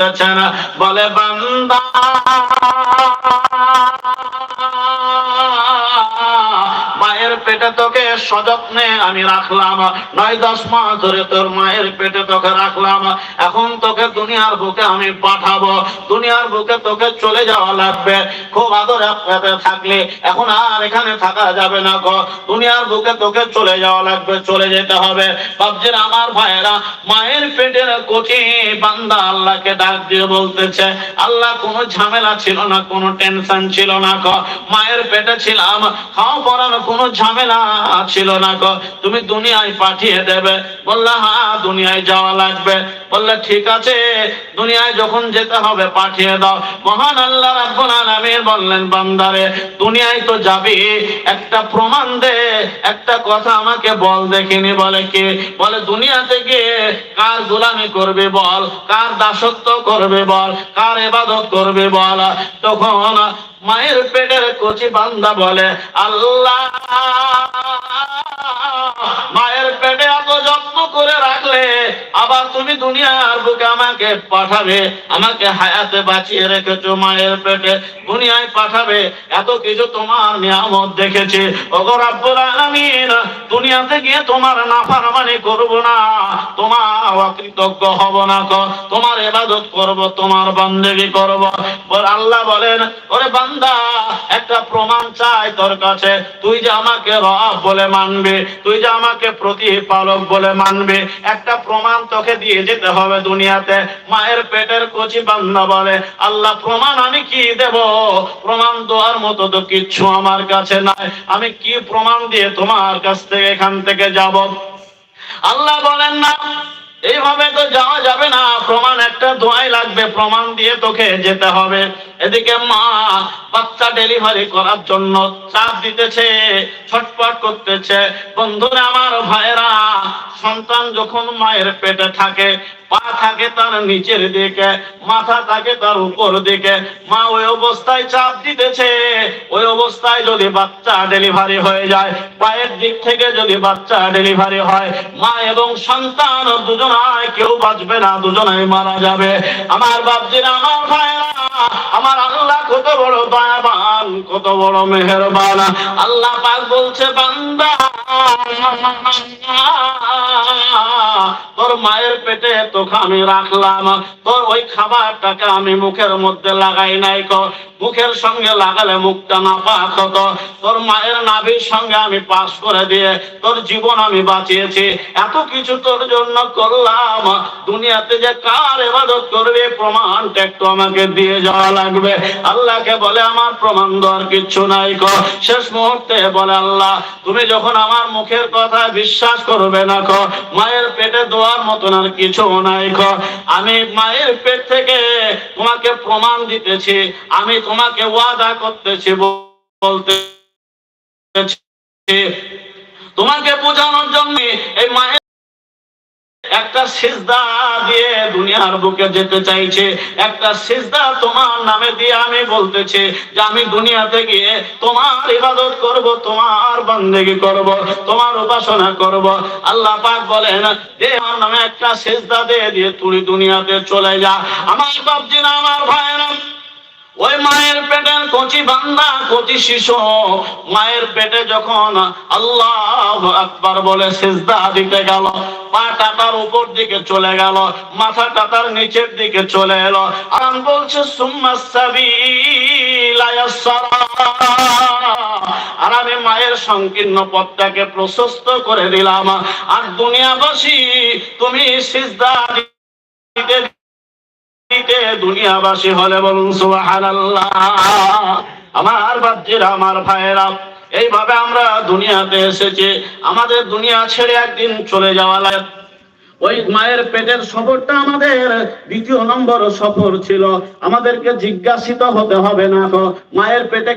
বলতেছেন বলে বান্দা। তোকে সযত্নে আমি রাখলাম। নয়, দশ মাস ধরে তোর মায়ের পেটে তোকে রাখলাম। এখন তোকে দুনিয়ার বুকে আমি পাঠাবো। দুনিয়ার বুকে তোকে চলে যাওয়া লাগবে। খুব আদর একসাথে থাকলে এখন আর এখানে থাকা যাবে না গো। দুনিয়ার বুকে তোকে চলে যাওয়া লাগবে, চলে যেতে হবে। ভাবছেন আমার ভাইয়েরা, মায়ের পেটের কচি বান্দা আল্লাহকে ডাক দিয়ে বলতেছে, আল্লাহ, কোনো ঝামেলা ছিল না, কোনো টেনশন ছিল না ক মায়ের পেটে ছিলাম খাওয়া পড়ানো কোনো ঝামেলা ছিল না ক তুমি দুনিয়ায় পাঠিয়ে দেবে। বললে হ্যাঁ দুনিয়ায় যাওয়া লাগবে। বললে, ঠিক আছে, দুনিয়ায় যখন যেতে হবে পাঠিয়ে দাও। মহান আল্লাহ রাব্বুল আলামিন বললেন, বান্দারে, দুনিয়ায় তো যাবি। একটা প্রমাণ দে, একটা কথা আমাকে বল দেখিনি। বলে কি? বলে, দুনিয়াতে গিয়ে কার গোলামি করবে বল? কার দাসত্ব করবে বল? কার এবাদত করবে বল? তখন মায়ের পেটের কচি বান্দা বলে আল্লাহ! তুমি দুনিয়ার বুকে আমাকে পাঠাবে, আমাকে হায়াতে বাঁচিয়ে রেখেছো মায়ের পেটে। দুনিয়ায় পাঠাবে, এত কিছু তোমার নিয়ামত দেখেছে। ওগো রাব্বুল আলামিন, দুনিয়াতে গিয়ে তোমার নাফরমানি করব না, তোমার অকৃতজ্ঞ হব না তোমার ইবাদত করব, তোমার বান্দেগি করব। আল্লাহ বলেন, ওরে বান্দা প্রমাণ চাই তোর কাছে। তুই যে আমাকে রব বলে মানবে, তুই যে আমাকে প্রতিপালক বলে মানবে, একটা প্রমাণ তোকে দিয়ে যেতে হবে দুনিয়াতে। মায়ের পেটের কচি বান্দা বলে, আল্লাহ, প্রমাণ আমি কি দেব? প্রমাণ দেওয়ার মতো তো কিচ্ছু আমার কাছে নাই। আমি কি প্রমাণ দিয়ে তোমার কাছ থেকে এখান থেকে যাব? আল্লাহ বলেন, না, এইভাবে তো যাওয়া যাবে না। প্রমাণ একটা দোয়াই লাগবে। প্রমাণ দিয়ে তোকে যেতে হবে। এদিকে মা বাচ্চা ডেলিভারি করার জন্য চাপ দিতেছে ছটপট করতেছে। বন্ধুরা, আমার ভাইরা সন্তান যখন মায়ের পেটে থাকে, পা থাকে তার নিচের দিকে, মাথা থাকে তার উপর দিকে। মা ওই অবস্থায় চাপ দিতেছে, ওই অবস্থায় যদি বাচ্চা ডেলিভারি হয়ে যায়, পায়ের দিক থেকে যদি বাচ্চা ডেলিভারি হয়, মা এবং সন্তান দুজনায় কেউ বাঁচবে না, দুজনাই মারা যাবে। আমার বাপজিরা, আমার ভাইরা আমার আল্লাহ কত বড় দয়াবান, কত বড় মেহেরবান। আল্লাহ পাক বলছে, বান্দা, তোর মায়ের পেটে তোকে আমি রাখলাম, তোর ওই খাবারটাকে আমি মুখের মধ্যে লাগাই নাই কর। মুখের সঙ্গে লাগালে মুখটা না পাক হতো। তোর মায়ের নাভির সঙ্গে আমি পাস করে দিয়ে তোর জীবন আমি বাঁচিয়েছি। এত কিছু তোর জন্য করলাম। দুনিয়াতে যে কার এবাদত করবে, প্রমাণটা একটু আমাকে দিয়ে যাওয়া লাগবে। আল্লাহকে বলে আমার প্রমাণ দেওয়ার কিচ্ছু নাই কর। শেষ মুহূর্তে বলে আল্লাহ, তুমি যখন আমার মুখের কথা বিশ্বাস করবে না কর, মায়ের পেটে দেওয়ার মতন আর কিছু নাই কর। আমি মায়ের পেট থেকে তোমাকে প্রমাণ দিতেছি। আমি তোমাকে ওয়াদা করতেছি বলতে তোমাকে বোঝানোর জন্য এই মায়ের একটা সিজদা দিয়ে দুনিয়ার বুকে যেতে চাইছে। একটা সিজদা তোমার নামে দিয়ে আমি বলতেছি যে আমি দুনিয়াতে গিয়ে তোমার ইবাদত করব, তোমার বন্দেগি করব, তোমার উপাসনা করব। আল্লাহ পাক বলেন যে আমার নামে একটা সিজদা দিয়ে দিয়ে তুই দুনিয়াতে চলে যা। আমার বাপজি না আমার ভাইয়েরা ওই মায়ের পেটে কচি বান্দা, কচি শিশু। মায়ের পেটে যখন আল্লাহ আকবার বলে সিজদা দিতে গেল পা টাটার উপর দিকে চলে গেল মাথা টাটার নিচের দিকে চলে এলো। আর বলছে। আর আমি মায়ের সংকীর্ণ পথটাকে প্রশস্ত করে দিলাম। আর দুনিয়াবাসী, তুমি সিজদা দিতে দুনিয়াবাসী হলে বলুন আমার বাচ্চারা আমার ভাইয়েরা, এইভাবে আমরা দুনিয়াতে এসেছি। আমাদের দুনিয়া ছেড়ে একদিন চলে যাওয়া লাগে। ওই মায়ের পেটের সফরটা আমাদের দ্বিতীয় নম্বর সফর ছিল। আমাদেরকে জিজ্ঞাসিত হতে হবে না। মায়ের পেটে